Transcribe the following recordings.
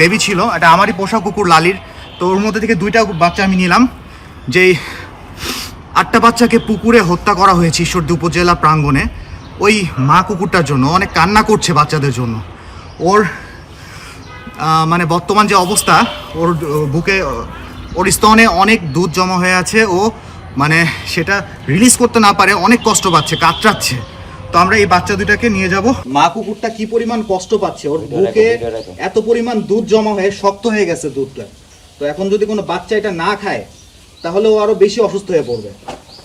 Baby ছিল, এটা আমারই পোষা কুকুর লালির। তো ওর মধ্যে থেকে দুইটা বাচ্চা আমি নিলাম, যেই আটটা বাচ্চাকে পুকুরে হত্যা করা হয়েছে ঈশ্বরদী উপজেলা প্রাঙ্গণে। ওই মা কুকুরটার জন্য, অনেক কান্না করছে বাচ্চাদের জন্য। ওর মানে বর্তমান যে অবস্থা, ওর বুকে, ওর স্তনে অনেক দুধ জমা হয়ে আছে। ও মানে সেটা রিলিজ করতে না পারে, অনেক কষ্ট পাচ্ছে, কাতরাচ্ছে। তো আমরা এই বাচ্চা দুটাকে নিয়ে যাব। মা কুকুরটা কি পরিমাণ কষ্ট পাচ্ছে? ওর বুকে এত পরিমাণ দুধ জমা হয়ে শক্ত হয়ে গেছে দুধটা। তো এখন যদি কোনো বাচ্চা এটা না খায় তাহলে ও আরও বেশি অসুস্থ হয়ে পড়বে।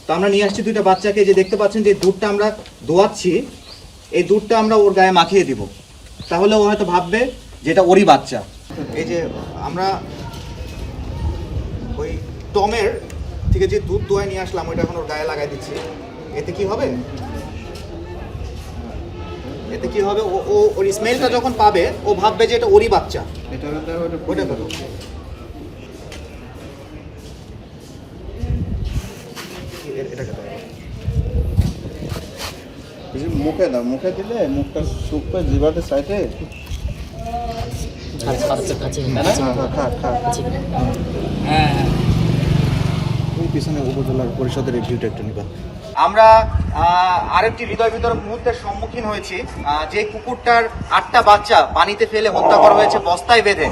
তো আমরা নিয়ে আসছি দুইটা বাচ্চাকে। যে দেখতে পাচ্ছেন যে দুধটা আমরা দোয়াচ্ছি এই দুধটা আমরা ওর গায়ে মাখিয়ে দিব। তাহলে ও হয়তো ভাববে যে এটা ওরই বাচ্চা। এই যে আমরা ওই টমের থেকে যে দুধ দোয়ায় নিয়ে আসলাম ওইটা এখন ওর গায়ে লাগাই দিচ্ছি। এতে কি হবে? এতে কি হবে? ও ও ওর স্মেলটা যখন পাবে ও ভাববে যে এটা ওরই বাচ্চা। এটা ওটা করো। মুখে দাও মুখে দিলে মুখটা শুকবে জিভাতে সাইডে। হ্যাঁ হ্যাঁ ওই পিছনে উপজেলার পরিষদের রিভিউটা একটু নিবা। আমরা আরেকটি হৃদয় বিতরক মুহূর্তের সম্মুখীন হয়েছি। যে কুকুরটার আটটা বাচ্চা পানিতে ফেলে হত্যা করা হয়েছে, বস্তায় বেঁধে।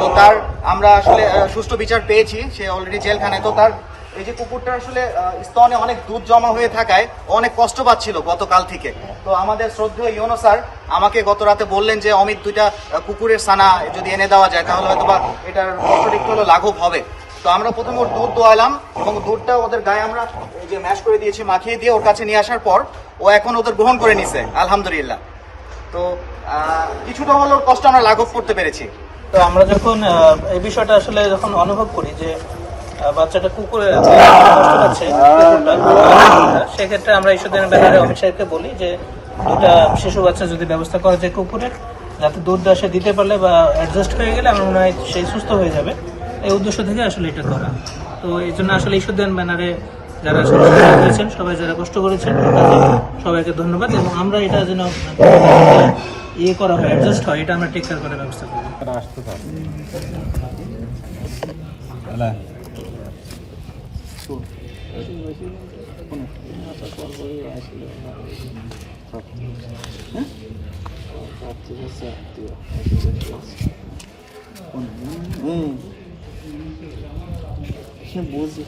তো তার আমরা আসলে সুষ্ঠু বিচার পেয়েছি, সে অলরেডি জেলখানায়। তো তার, এই যে কুকুরটা আসলে স্তনে অনেক দুধ জমা হয়ে থাকায় অনেক কষ্ট পাচ্ছিল গতকাল থেকে। তো আমাদের শ্রদ্ধেয় ইউনো স্যার আমাকে গত রাতে বললেন যে, অমিত, দুইটা কুকুরের সানা যদি এনে দেওয়া যায়, তাহলে হয়তো বা এটার কষ্টটা একটু হলো লাঘব হবে। তো আমরা প্রথমে ওর দুধ দোয়ালাম এবং দুধটা ওদের গায়ে আমরা এই যে ম্যাশ করে দিয়েছি মাখিয়ে দিয়ে ওর কাছে নিয়ে আসার পর ও এখন ওদের গ্রহণ করে নিছে আলহামদুলিল্লাহ। তো কিছুটা হলো কষ্ট আমরা লাঘব করতে পেরেছি। তো আমরা যখন এই বিষয়টা আসলে যখন অনুভব করি যে বাচ্চাটা কুকুরে কুকুরটা, সেক্ষেত্রে আমরা ঈশ্বরের ব্যাপারে অমিত সাহেবকে বলি যে দুটা শিশু বাচ্চা যদি ব্যবস্থা করা যায় কুকুরের যাতে দুধটা সে দিতে পারলে বা অ্যাডজাস্ট হয়ে গেলে আমার মনে হয় সেই সুস্থ হয়ে যাবে। এই উদ্দেশ্য থেকে আসলে এটা করা। তো এই জন্য আসলে ঈশ্বরদান ব্যানারে যারা সহযোগিতা করেছেন সবাই যারা কষ্ট করেছেন সবাইকে ধন্যবাদ এবং আমরা এটা যেন ইয়ে করা হয় অ্যাডজাস্ট হয় এটা আমরা টেক কেয়ার করার ব্যবস্থা করব 이게 뭐지?